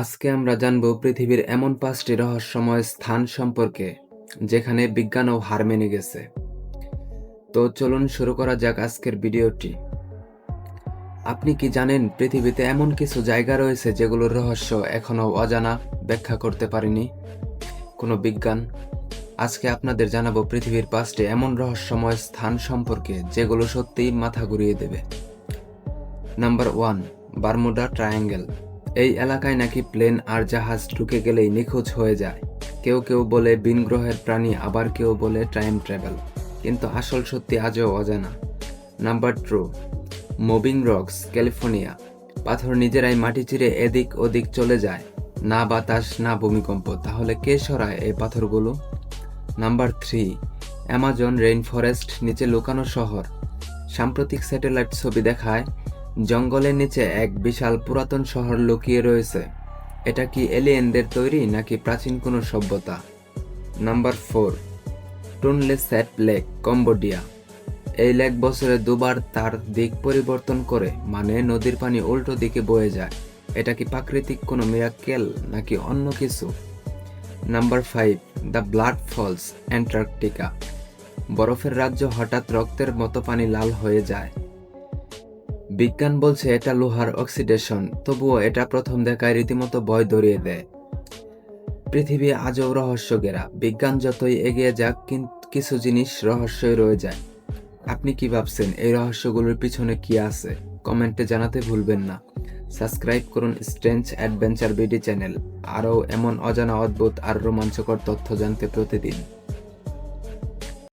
আজকে আমরা জানব পৃথিবীর এমন পাঁচটি রহস্যময় স্থান সম্পর্কে, যেখানে বিজ্ঞানও হার মেনে গেছে। তো চলুন শুরু করা যাক আজকের ভিডিওটি। আপনি কি জানেন পৃথিবীতে এমন কিছু জায়গা রয়েছে যেগুলোর রহস্য এখনও অজানা, ব্যাখ্যা করতে পারেনি? কোনো বিজ্ঞান? আজকে আপনাদের জানাব পৃথিবীর পাঁচটি এমন রহস্যময় স্থান সম্পর্কে, যেগুলো সত্যিই মাথা ঘুরিয়ে দেবে। Number one, Bermuda Triangle. এই এলাকায় নাকি প্লেন আর জাহাজ ঢুকে গেলেই নিখোঁজ হয়ে যায়। কেউ কেউ বলে বিন গ্রহের প্রাণী, আবার কেউ বলে টাইম ট্রাভেল। কিন্তু আসল সত্যি আজও অজানা। Number two moving rocks, California. পাথর নিজেরাই মাটি চিরে এদিক ওদিক চলে যায়। না বাতাস, না ভূমিকম্প। তাহলে কে সরায় এই পাথরগুলো? Number three, Amazon rain forest নিচে লুকানো শহর। সাম্প্রতিক স্যাটেলাইট ছবি দেখায় জঙ্গলের নিচে এক বিশাল পুরাতন শহর লুকিয়ে রয়েছে। এটা কি এলিয়েনদের তৈরি নাকি প্রাচীন কোনো সভ্যতা? Number four Tonle Sap lake, Cambodia. এই লেক বছরে দুবার তার দিক পরিবর্তন করে মানে নদীর পানি উল্টো দিকে বয়ে যায়। এটা কি প্রাকৃতিক কোনো মিরাক্কেল নাকি অন্য কিছু? Number five, the blood falls, Antarctica. বরফের রাজ্য হঠাৎ রক্তের মতো পানি লাল হয়ে যায়। বিজ্ঞান বলছে এটা লোহার অক্সিডেশন, তবুও এটা প্রথম দেখায় রীতিমতো ভয় ধরিয়ে দেয়। পৃথিবী আজও রহস্য ঘেরা বিজ্ঞান যতই এগিয়ে যাক কিছু জিনিস রহস্যই রয়ে যায়। আপনি কি ভাবছেন, এই রহস্যগুলোর পিছনে কি আছে? কমেন্টে জানাতে ভুলবেন না। সাবস্ক্রাইব করুন স্ট্রেঞ্জ অ্যাডভেঞ্চার বিডি চ্যানেল। আরও এমন অজানা অদ্ভুত আর রোমাঞ্চকর তথ্য জানতে প্রতিদিন।